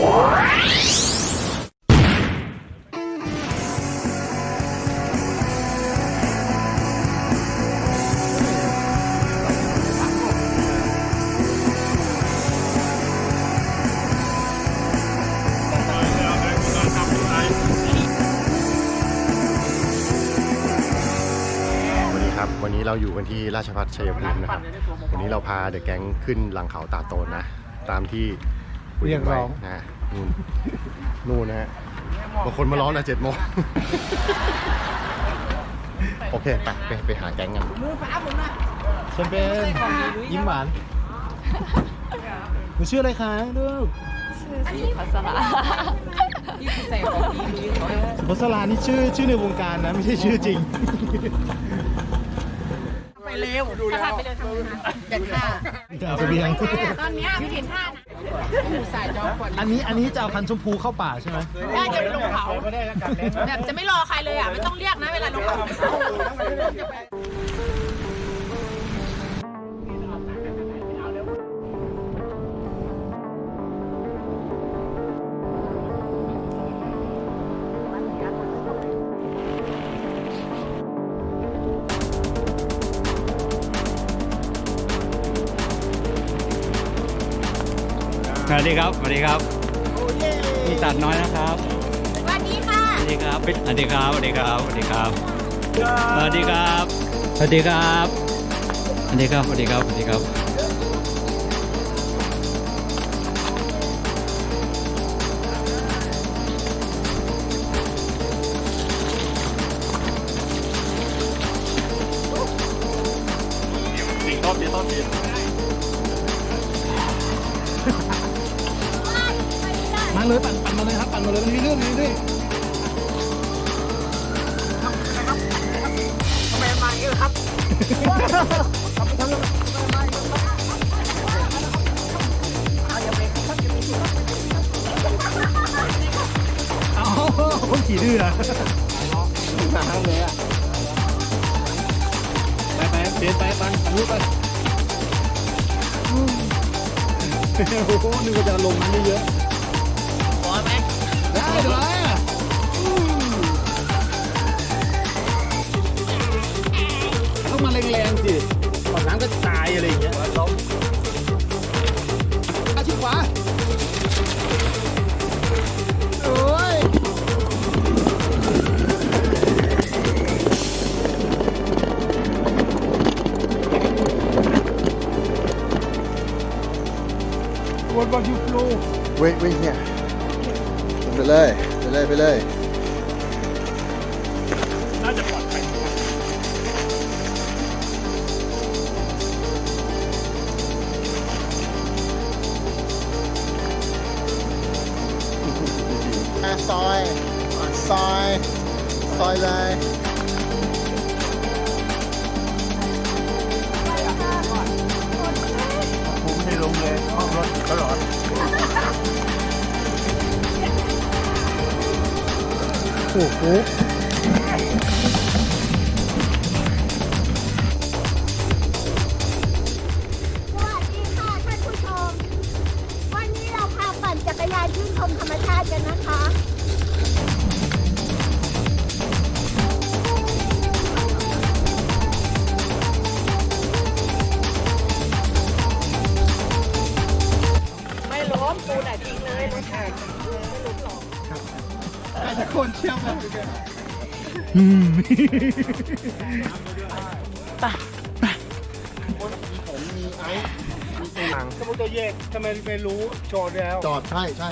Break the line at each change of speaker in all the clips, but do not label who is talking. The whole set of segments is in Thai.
สวัสดีครับวันนี้เราอยู่กันที่ราชพัฒชัยภูมินะครับ วันนี้เราพาเดอะแก๊งขึ้นหลังเขาตาโตนนะ ตามที่ คุกันไว้นะนู่นนู่นนะฮะบางคนมาร้องแต่เจ็ดโมงโอเคไปไปไปหาแก๊งกัน
แชมเปญยิ้มหวานหนูชื่ออะไรคะลูก
พัสระ
พัสลานี่ชื่อชื่อในวงการนะไม่ใช่ชื่อจริง
ไปเร็วดูแล้วไปเร็วทำงานเด็ดค่ะ
เสบียง
ตอนนี้ไม่เห็นท่านะหมูสายจอก่อน
อันนี้อันนี้จะเอาพันธุ์ชมพูเข้าป่าใช่ไหม
ได้จะไปลงเขาแบบจะไม่รอใครเลยอะไม่ต้องเรียกนะเวลาลงเขา
สวัสดีครับ สวัสดีครับพี่ตัดน้อยนะครับ
สวัสดีค่ะ
สวัสดีครับพี่สวัสดีครับ สวัสดีครับ สวัสดีครับ สวัสดีครับ สวัสดีครับ สวัสดีครับ สวัสดีครับ สวัสดีครับ
เดินไปปันรูปไปโอ้โหนึกว่าจะลงน้ำเยอะพอไหมได้เลยต้องมาแรงๆสิตอนนั้นก็ตายอะไรอย่างเงี้ย Wait, wait here. Below, below, below. โอ้โห
สวัสดีค่ะท่านผู้ชม วันนี้เราพาปั่นจักรยานชื่นชมธรรมชาติกันนะคะ
คนเชี่ยวกัน
ผมมีไอซ์มีตัวหนัง
สมุทรเยกทำไมไม่รู้โจทย์แล้ว
จอดใช่ใช่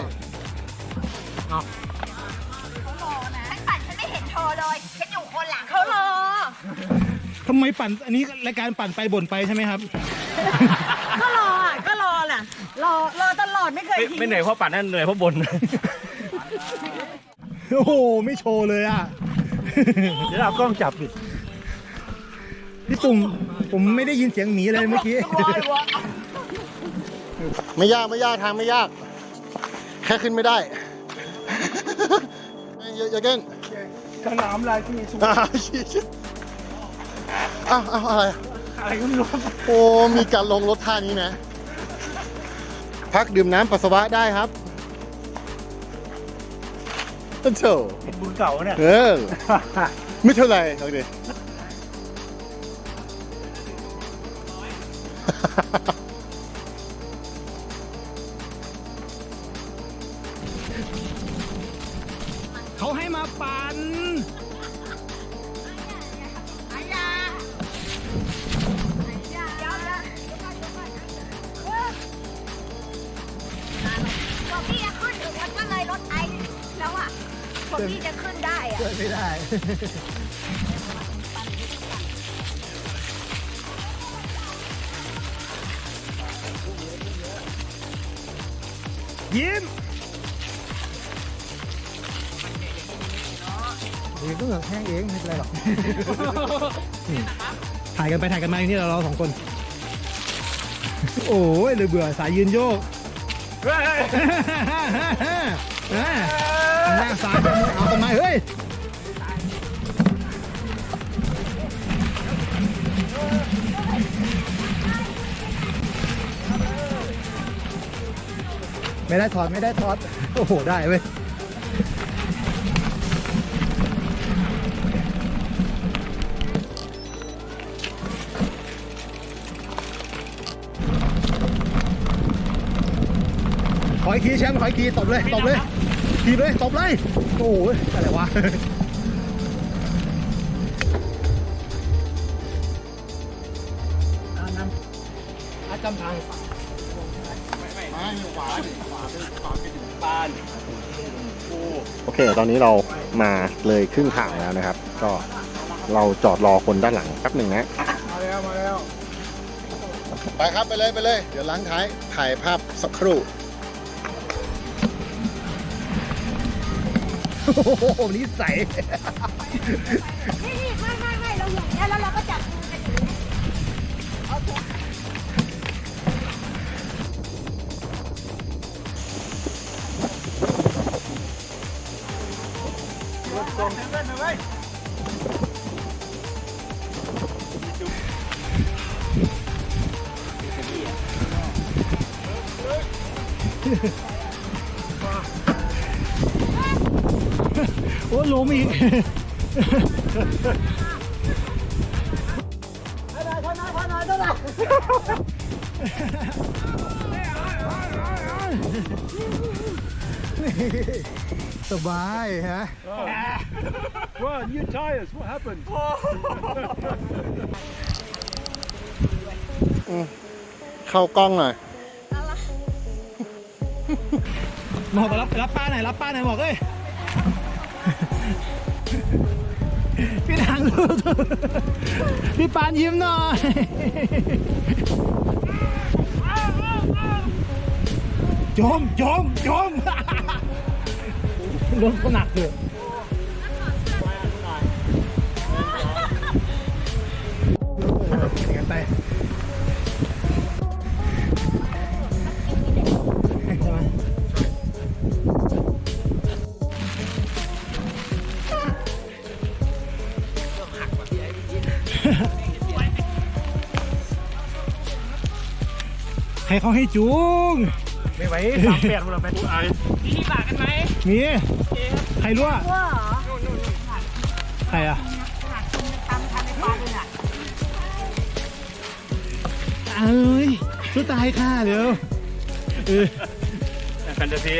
ฉันปั่นฉันไม่เห็นเธอเลยฉันอยู่คนหลังเขารอ
ทำไมปั่นอันนี้รายการปั่นไปบ่นไปใช่ไหมครับ
ก็รออะก็รอน่ะรอรอตลอดไม่เคยทิ้ง
ไม่เหนื่อยเพราะปั่นนั่นเหนื่อยเพราะบน
โอ้โห ไม่โชว์เลยอะ
เดี๋ยวเรากล้องจับดิ
พี่ตุ่มผมไม่ได้ยินเสียงหมีเลยเมื่อกี้
ไม่ยากไม่ยากทางไม่ยาก แค่ขึ้นไม่ได้อย่าอย่าเก้น
สนามลายที่สุด
อ้าวอ้าวอ้าวอะไร
อะไรก็ไม่รู้
โอ้ มีการลงรถท่านี้นะ พักดื่มน้ำปัสสาวะได้ครับ ต้นโถ
บุญเก่าเนี่ย
เออ ไม่เท่าไหร่เอาดิ
เขาให้มาปั่น
พอพี่จะขึ้นได้อะ
ไม่ได้
ยิ้ม
เดี๋ยวก็เหงือกแห้งเองไม่เป็นไรหรอก
ถ่ายกันไปถ่ายกันมาอย่างนี้เราเราสองคน โอ้ยเลยเบื่อสายยืนโยก หน้าซ้ายไปเอาทำไมเฮ้ย
ไม่ได้ถอดไม่ได้ถอด
โอ้โห ได้เว้ย ออีกทีแชมป์ขออีกทีตบเลยตบเลยทีบเลยตบเลยโอ้ยอะไรวะ
อาจำทาง
โอเค ตอนนี้เรามาเลยครึ่งทางแล้วนะครับ ก็เราจอดรอคนด้านหลังแป๊บหนึ่งนะ
มาแล้ว มาแล้ว
ไปครับไปเลยไปเลย เดี๋ยวล้างท้ายถ่ายภาพสักครู่
โอ้โหนิสัย
นี่นี่ไม่ไม่ไม่เราอย่างนี้ยแล้วเราก็จับมือกันอย่างนี้โอเค
โอ้ย ล้มอีก
สบายฮะ
Well, new tires. What happened?
เข้ากล้องหน่อย
หมอกรับรับป้าหน่อยรับป้าหน่อยหมอกเอ้ย ทางรูดพี่ปานยิ้มหน่อย จมจมจมรถก็หนักเลย ให้เขาให้จูง
ไม่ไหวสามแปดเราไปไอ
มีใครรั่ว
ว่าเหรอ
ใครอะ
ทำทำในปลาด้วยอะ
เอ้ยสู้ตายค่ะเดี๋ยวเออ
แฟนตาซี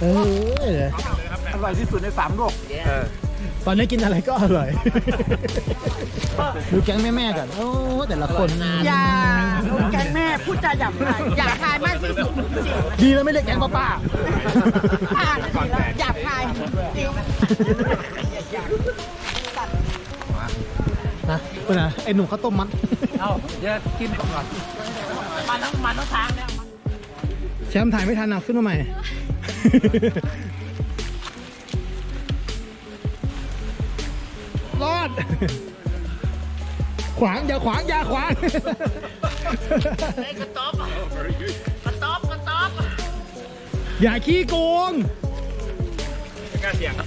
เออ
อร่อยที่สุดในสามโลก
ตอนนี้กินอะไรก็อร่อย ดูแก๊งแม่ๆกันโอ้แต่ละคน
อย่าลูกแกงแม่พูดจาหยาบคายหยาบคายมากที่สุดจริง
ดีแล้วไม่เรียกแก๊งป้าป้า
ๆอ่านดีแล้วหยาบคายจริง
นะเป็นไงไอ้หนุ่มข้าวต้มมัด
เอ้าเดี๋ยวกินก่อน
มันต้องมันต้องทางเนี่ย
แชมป์ถ่ายไม่ทันเอาขึ้นมาใหม่ รอด ขวางอย่าขวางอย่าขวาง
กระต๊อบกระต๊อบกระต๊อบ
อย่าขี้โกง
ไม่กล้าเสียงครับ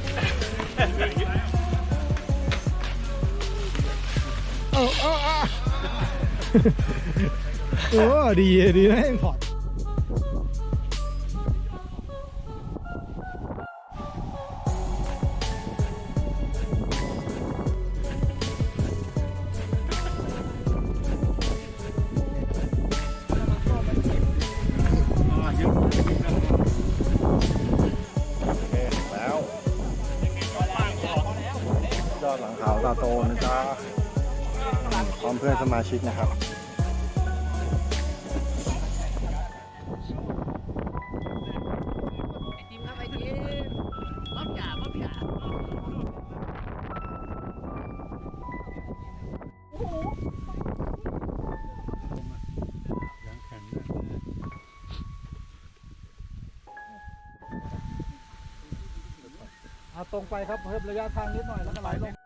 เออเออเออโอ้ดีดีนะยังถอด
พื่อนสมาชิกนะครับ
เอาตรงไปครับเพิ่มระยะทางนิดหน่อยแล้วก็ไหลลง